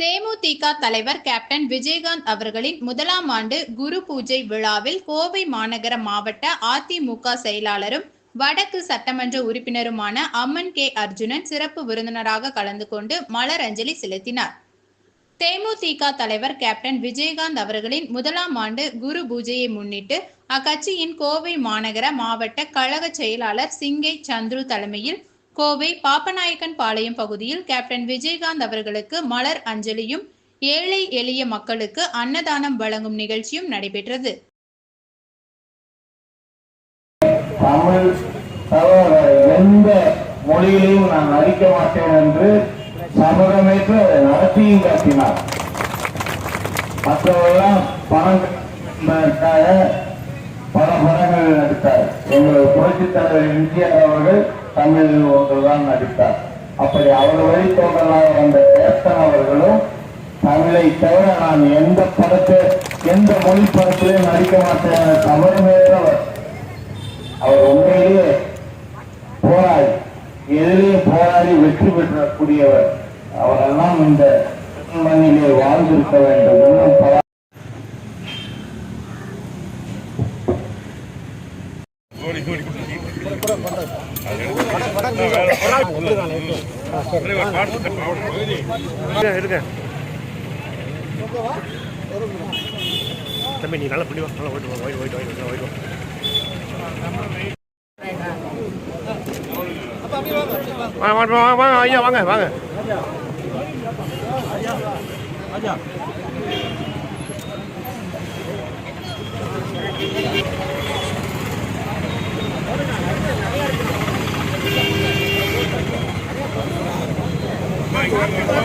தேமுதிக தலைவர் கேப்டன் விஜயகாந்த் அவர்களின் முதலாம் ஆண்டு குரு பூஜை விழாவில் கோவை மாநகர மாவட்ட அதிமுக செயலாளரும் வடக்கு சட்டமன்ற உறுப்பினருமான அம்மன் கே அர்ஜுனன் சிறப்பு விருந்தினராக கலந்து கொண்டு மலரஞ்சலி செலுத்தினார். தேமுதிக தலைவர் கேப்டன் விஜயகாந்த் அவர்களின் முதலாம் ஆண்டு குரு பூஜையை முன்னிட்டு அக்கட்சியின் கோவை மாநகர மாவட்ட கழக செயலாளர் சிங்கை சந்துரு தலைமையில் கோவை பாப்பநாயக்கன் பாளையம் பகுதியில் கேப்டன் விஜயகாந்த் அவர்களுக்கு மலர் அஞ்சலியும் ஏழை எளிய மக்களுக்கு அன்னதானம் வழங்கும் நிகழ்ச்சியும் நடைபெற்றது. தமிழ் தவிர எந்த மொழியிலையும் நான் நடிக்க மாட்டேன் என்று சபதமேற்று அதை நடத்தியும் காட்டினார். மற்றவெல்லாம் பணம் பல படங்கள் நடித்தார் எங்களது புரட்சித் தலைவர் எம்ஜிஆர் அவர்கள் தமிழில் ஒன்றுதான் நடித்தார். அப்படி அவர் வழி தோன்றலாக வந்த கேப்டன் அவர்களும் தமிழை தவிர நான் எந்த படத்தை எந்த மொழி படத்திலையும் நடிக்க மாட்டேன் தமிழ் சபதமேற்றவர் அவர் உண்மையிலேயே போராடி எதிரையும் போராடி வெற்றி பெற்றக்கூடியவர். அவரெல்லாம் இந்த மண்ணிலே வாழ்ந்திருக்க வேண்டும். இன்னும் பல இருங்க இருங்க தம்பி நீ நல்லா பிடி நல்லா ஓட்டு வா ஓய்டு ஓய்டு ஓய்டு ஓய்டு வாங்க வாங்க வாங்க வாங்க ஐயா வாங்க வாங்க. போட்டாச்சு